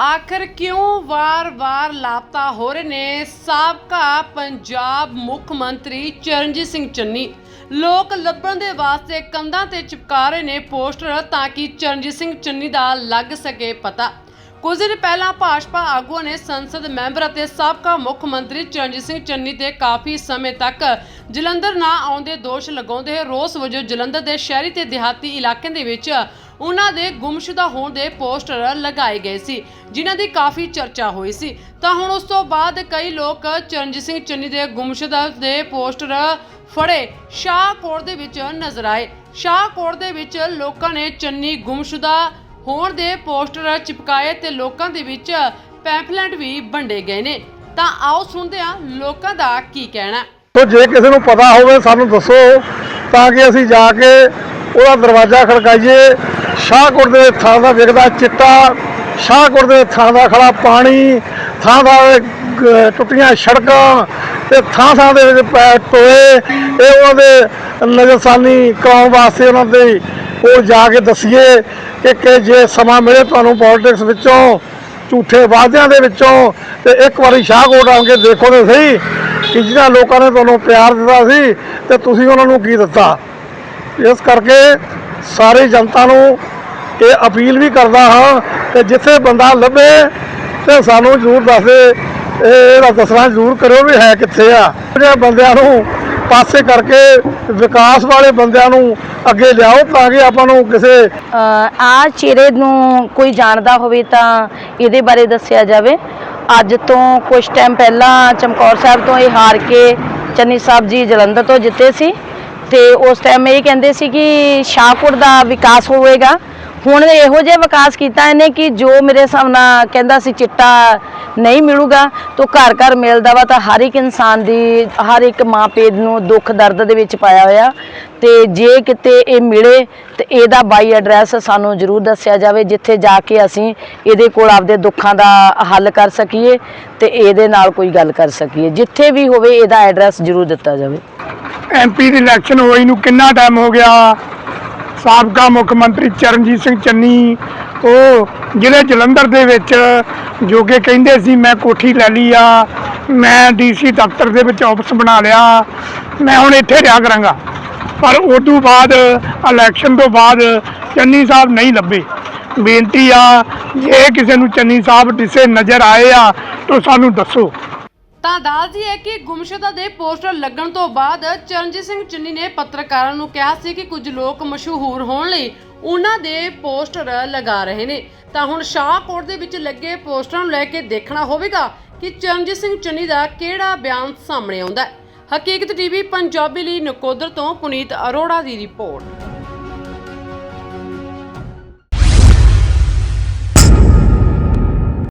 ਆਖਰ ਕਿਉਂ ਵਾਰ-ਵਾਰ ਲਾਪਤਾ ਹੋ ਰਹੇ ਨੇ? ਸਾਬਕਾ ਪੰਜਾਬ ਮੁੱਖ ਮੰਤਰੀ ਚਰਨਜੀਤ ਸਿੰਘ ਚੰਨੀ ਲੋਕ ਲੱਭਣ ਦੇ ਵਾਸਤੇ ਕੰਧਾਂ ਤੇ ਚਿਪਕਾ ਰਹੇ ਨੇ ਪੋਸਟਰ ਤਾਂ ਕਿ ਚਰਨਜੀਤ ਸਿੰਘ ਚੰਨੀ ਦਾ ਲੱਗ ਸਕੇ ਪਤਾ। ਕੁਝ ਦਿਨ ਪਹਿਲਾਂ ਭਾਜਪਾ ਆਗੂਆਂ ਨੇ ਸੰਸਦ ਮੈਂਬਰ ਅਤੇ ਸਾਬਕਾ ਮੁੱਖ ਮੰਤਰੀ ਚਰਨਜੀਤ ਸਿੰਘ ਚੰਨੀ ਤੇ ਕਾਫੀ ਸਮੇਂ ਤੱਕ ਜਲੰਧਰ ਨਾ ਆਉਂਦੇ ਦੋਸ਼ ਲਗਾਉਂਦੇ ਹੋਏ ਰੋਸ ਵਜੋਂ ਜਲੰਧਰ ਦੇ ਸ਼ਹਿਰੀ ਤੇ ਦਿਹਾਤੀ ਇਲਾਕਿਆਂ ਦੇ ਵਿੱਚ ਉਹਨਾਂ ਦੇ ਗੁੰਮਸ਼ੁਦਾ ਹੋਣ ਦੇ ਪੋਸਟਰ ਲਗਾਏ ਗਏ ਸੀ, ਜਿਨ੍ਹਾਂ ਦੀ ਕਾਫੀ ਚਰਚਾ ਹੋਈ ਸੀ। ਤਾਂ ਹੁਣ ਉਸ ਤੋਂ ਬਾਅਦ ਕਈ ਲੋਕ ਚਰਨਜੀਤ ਸਿੰਘ ਚੰਨੀ ਦੇ ਗੁੰਮਸ਼ੁਦਾ ਦੇ ਪੋਸਟਰ ਫੜੇ। ਸ਼ਾਹਕੋਟ ਦੇ ਵਿੱਚ ਨਜ਼ਰ ਆਏ। ਸ਼ਾਹਕੋਟ ਦੇ ਵਿੱਚ ਲੋਕਾਂ ਨੇ ਚੰਨੀ ਗੁੰਮਸ਼ੁਦਾ ਹੋਣ ਦੇ ਪੋਸਟਰ ਚਿਪਕਾਏ ਤੇ ਲੋਕਾਂ ਦੇ ਵਿੱਚ ਪੈਂਫਲੇਟ ਵੀ ਵੰਡੇ ਗਏ ਨੇ। ਤਾਂ ਆਓ ਸੁਣਦੇ ਹਾਂ ਲੋਕਾਂ ਦਾ ਕੀ ਕਹਿਣਾ ਤੋ ਜੇ ਕਿਸੇ ਨੂੰ ਪਤਾ ਹੋਵੇ ਸਾਨੂੰ ਦੱਸੋ, ਤਾਂ ਕਿ ਅਸੀਂ ਜਾ ਕੇ ਉਹਦਾ ਦਰਵਾਜ਼ਾ ਖੜਕਾਈਏ ਸ਼ਾਹਕੋਟ ਦੇ ਥਾਂ ਦਾ ਵਿਕਦਾ ਚਿੱਟਾ, ਸ਼ਾਹਕੋਟ ਦੇ ਥਾਂ ਦਾ ਖੜਾ ਪਾਣੀ, ਥਾਂ ਦਾ ਟੁੱਟੀਆਂ ਸੜਕਾਂ ਤੇ ਥਾਂ ਥਾਂ ਦੇ ਵਿੱਚ ਪੈ ਟੋਏ, ਇਹ ਉਹਨਾਂ ਦੇ ਨਜ਼ਰਸਾਨੀ ਕਰਾਉਣ ਵਾਸਤੇ ਉਹਨਾਂ ਦੇ ਉਹ ਜਾ ਕੇ ਦਸੀਏ ਕਿ ਕਿ ਜੇ ਸਮਾਂ ਮਿਲੇ ਤੁਹਾਨੂੰ ਪੋਲਿਟਿਕਸ ਵਿੱਚੋਂ, ਝੂਠੇ ਵਾਅਦਿਆਂ ਦੇ ਵਿੱਚੋਂ, ਤੇ ਇੱਕ ਵਾਰੀ ਸ਼ਾਹਕੋਟ ਆ ਕੇ ਦੇਖੋ ਤੇ ਸਹੀ ਕਿ ਜਿਹਨਾਂ ਲੋਕਾਂ ਨੇ ਤੁਹਾਨੂੰ ਪਿਆਰ ਦਿੱਤਾ ਸੀ ਤੇ ਤੁਸੀਂ ਉਹਨਾਂ ਨੂੰ ਕੀ ਦਿੱਤਾ। ਇਸ ਕਰਕੇ ਸਾਰੀ ਜਨਤਾ ਨੂੰ ਇਹ ਅਪੀਲ ਵੀ ਕਰਦਾ ਹਾਂ ਕਿ ਜਿੱਥੇ ਬੰਦਾ ਲੱਭੇ ਤੇ ਸਾਨੂੰ ਜ਼ਰੂਰ ਦੱਸ ਇਹਦਾ ਦੱਸਣਾ ਜ਼ਰੂਰ ਕਰਿਓ ਵੀ ਹੈ ਕਿੱਥੇ ਆ। ਜਿਹੜੇ ਬੰਦਿਆਂ ਨੂੰ ਪਾਸੇ ਕਰਕੇ ਵਿਕਾਸ ਵਾਲੇ ਬੰਦਿਆਂ ਨੂੰ ਅੱਗੇ ਲਿਆਓ ਤਾਂ ਕਿ ਆਪਾਂ ਨੂੰ ਕਿਸੇ ਆ ਚਿਹਰੇ ਨੂੰ ਕੋਈ ਜਾਣਦਾ ਹੋਵੇ ਤਾਂ ਇਹਦੇ ਬਾਰੇ ਦੱਸਿਆ ਜਾਵੇ। ਅੱਜ ਤੋਂ ਕੁਝ ਟਾਈਮ ਪਹਿਲਾਂ ਚਮਕੌਰ ਸਾਹਿਬ ਤੋਂ ਇਹ ਹਾਰ ਕੇ ਚੰਨੀ ਸਾਹਿਬ ਜੀ ਜਲੰਧਰ ਤੋਂ ਜਿੱਤੇ ਸੀ। ਤੇ ਉਸ ਟਾਈਮ ਇਹ ਕਹਿੰਦੇ ਸੀ ਕਿ ਸ਼ਾਹਪੁਰ ਦਾ ਵਿਕਾਸ ਹੋਵੇਗਾ। ਹੁਣ ਇਹੋ ਜਿਹਾ ਵਿਕਾਸ ਕੀਤਾ ਇਹਨੇ ਕਿ ਜੋ ਮੇਰੇ ਹਿਸਾਬ ਨਾਲ ਕਹਿੰਦਾ ਸੀ ਚਿੱਟਾ ਨਹੀਂ ਮਿਲੂਗਾ, ਤਾਂ ਘਰ ਘਰ ਮਿਲਦਾ ਵਾ ਤਾਂ ਹਰ ਇੱਕ ਇਨਸਾਨ ਦੀ, ਹਰ ਇੱਕ ਮਾਂ ਪਿਓ ਨੂੰ ਦੁੱਖ ਦਰਦ ਦੇ ਵਿੱਚ ਪਾਇਆ ਹੋਇਆ। ਤੇ ਜੇ ਕਿਤੇ ਇਹ ਮਿਲੇ ਤੇ ਇਹਦਾ ਬਾਈ ਐਡਰੈਸ ਸਾਨੂੰ ਜ਼ਰੂਰ ਦੱਸਿਆ ਜਾਵੇ, ਜਿੱਥੇ ਜਾ ਕੇ ਅਸੀਂ ਇਹਦੇ ਕੋਲ ਆਪਦੇ ਦੁੱਖਾਂ ਦਾ ਹੱਲ ਕਰ ਸਕੀਏ ਤੇ ਇਹਦੇ ਨਾਲ ਕੋਈ ਗੱਲ ਕਰ ਸਕੀਏ। ਜਿੱਥੇ ਵੀ ਹੋਵੇ ਇਹਦਾ ਐਡਰੈਸ ਜ਼ਰੂਰ ਦਿੱਤਾ ਜਾਵੇ। ਐਮਪੀ ਦੀ ਇਲੈਕਸ਼ਨ ਹੋਈ ਨੂੰ ਕਿੰਨਾ ਟਾਈਮ ਹੋ ਗਿਆ? ਸਾਬਕਾ ਮੁੱਖ ਮੰਤਰੀ ਚਰਨਜੀਤ ਸਿੰਘ ਚੰਨੀ, ਉਹ ਜ਼ਿਲ੍ਹੇ ਜਲੰਧਰ ਦੇ ਵਿੱਚ, ਜੋ ਕਿ ਕਹਿੰਦੇ ਸੀ, ਮੈਂ ਕੋਠੀ ਲੈ ਲਈ ਆ, ਮੈਂ ਡੀਸੀ ਦਫ਼ਤਰ ਦੇ ਵਿੱਚ ਆਫਿਸ ਬਣਾ ਲਿਆ, ਮੈਂ ਹੁਣ ਇੱਥੇ ਰਿਹਾ ਕਰਾਂਗਾ। ਪਰ ਉਸ ਤੋਂ ਬਾਅਦ, ਇਲੈਕਸ਼ਨ ਤੋਂ ਬਾਅਦ ਚੰਨੀ ਸਾਹਿਬ ਨਹੀਂ ਲੱਭੇ। ਬੇਨਤੀ ਆ, ਜੇ ਕਿਸੇ ਨੂੰ ਚੰਨੀ ਸਾਹਿਬ ਦਿਸੇ ਨਜ਼ਰ ਆਏ ਆ, ਤਾਂ ਸਾਨੂੰ ਦੱਸੋ। ਤਾਂ ਦੱਸਦੀ ਹੈ ਕਿ ਗੁੰਮਸ਼ੁਦਾ ਦੇ ਪੋਸਟਰ ਲੱਗਣ ਤੋਂ ਬਾਅਦ ਚਰਨਜੀਤ ਸਿੰਘ ਚੰਨੀ ਨੇ ਪੱਤਰਕਾਰਾਂ ਨੂੰ ਕਿਹਾ ਸੀ ਕਿ ਕੁਝ ਲੋਕ ਮਸ਼ਹੂਰ ਹੋਣ ਲਈ ਉਹਨਾਂ ਦੇ ਪੋਸਟਰ ਲਗਾ ਰਹੇ ਨੇ। ਤਾਂ ਹੁਣ ਸ਼ਾਹਕੋਟ ਦੇ ਵਿੱਚ ਲੱਗੇ ਪੋਸਟਰਾਂ ਨੂੰ ਲੈ ਕੇ ਦੇਖਣਾ ਹੋਵੇਗਾ ਕਿ ਚਰਨਜੀਤ ਸਿੰਘ ਚੰਨੀ ਦਾ ਕਿਹੜਾ ਬਿਆਨ ਸਾਹਮਣੇ ਆਉਂਦਾ ਹੈ। ਹਕੀਕਤ ਟੀਵੀ ਪੰਜਾਬੀ ਲਈ ਨਕੋਦਰ ਤੋਂ ਪੁਨੀਤ ਅਰੋੜਾ ਦੀ ਰਿਪੋਰਟ।